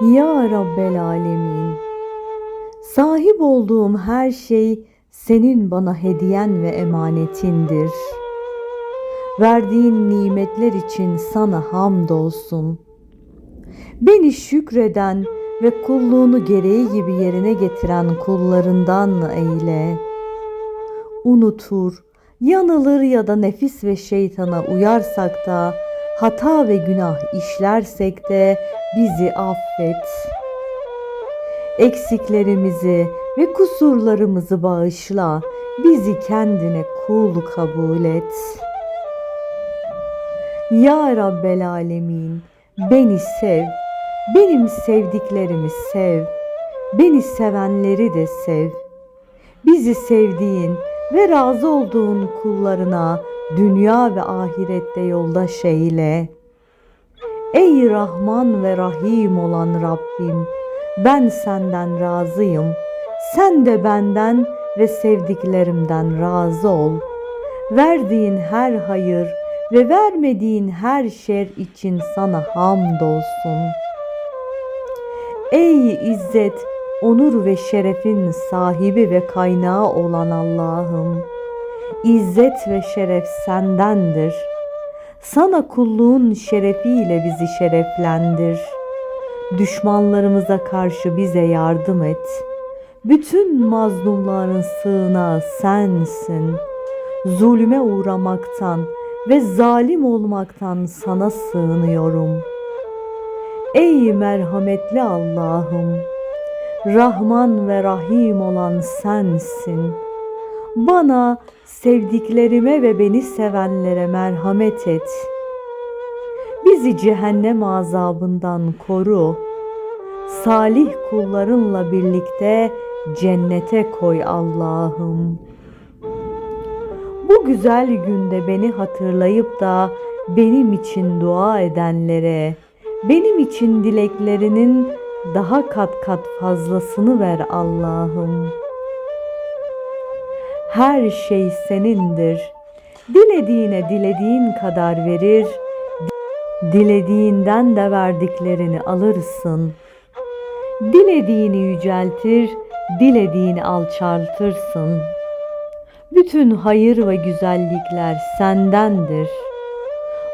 Ya Rabbel Alemin, sahip olduğum her şey senin bana hediyen ve emanetindir. Verdiğin nimetler için sana hamdolsun. Beni şükreden ve kulluğunu gereği gibi yerine getiren kullarından eyle. Unutur, yanılır ya da nefis ve şeytana uyarsak da hata ve günah işlersek de bizi affet. Eksiklerimizi ve kusurlarımızı bağışla, bizi kendine kul kabul et. Ya Rabbel Alemin, beni sev, benim sevdiklerimi sev, beni sevenleri de sev. Bizi sevdiğin ve razı olduğun kullarına dünya ve ahirette yoldaş eyle. Ey Rahman ve Rahim olan Rabbim, ben senden razıyım. Sen de benden ve sevdiklerimden razı ol. Verdiğin her hayır ve vermediğin her şer için sana hamdolsun. Ey izzet, onur ve şerefin sahibi ve kaynağı olan Allah'ım, İzzet ve şeref sendendir. Sana kulluğun şerefiyle bizi şereflendir. Düşmanlarımıza karşı bize yardım et. Bütün mazlumların sığınağı sensin. Zulüme uğramaktan ve zalim olmaktan sana sığınıyorum. Ey merhametli Allah'ım! Rahman ve Rahim olan sensin. Bana, sevdiklerime ve beni sevenlere merhamet et. Bizi cehennem azabından koru. Salih kullarınla birlikte cennete koy Allah'ım. Bu güzel günde beni hatırlayıp da benim için dua edenlere, benim için dileklerinin daha kat kat fazlasını ver Allah'ım. Her şey senindir. Dilediğine dilediğin kadar verir, dilediğinden de verdiklerini alırsın. Dilediğini yüceltir, dilediğini alçaltırsın. Bütün hayır ve güzellikler sendendir.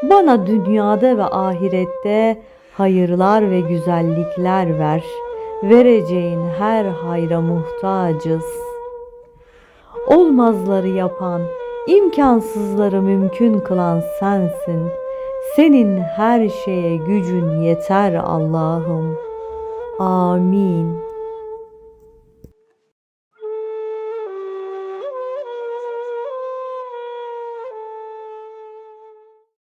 Bana dünyada ve ahirette hayırlar ve güzellikler ver. Vereceğin her hayra muhtacız. Olmazları yapan, imkansızları mümkün kılan sensin. Senin her şeye gücün yeter Allah'ım. Amin.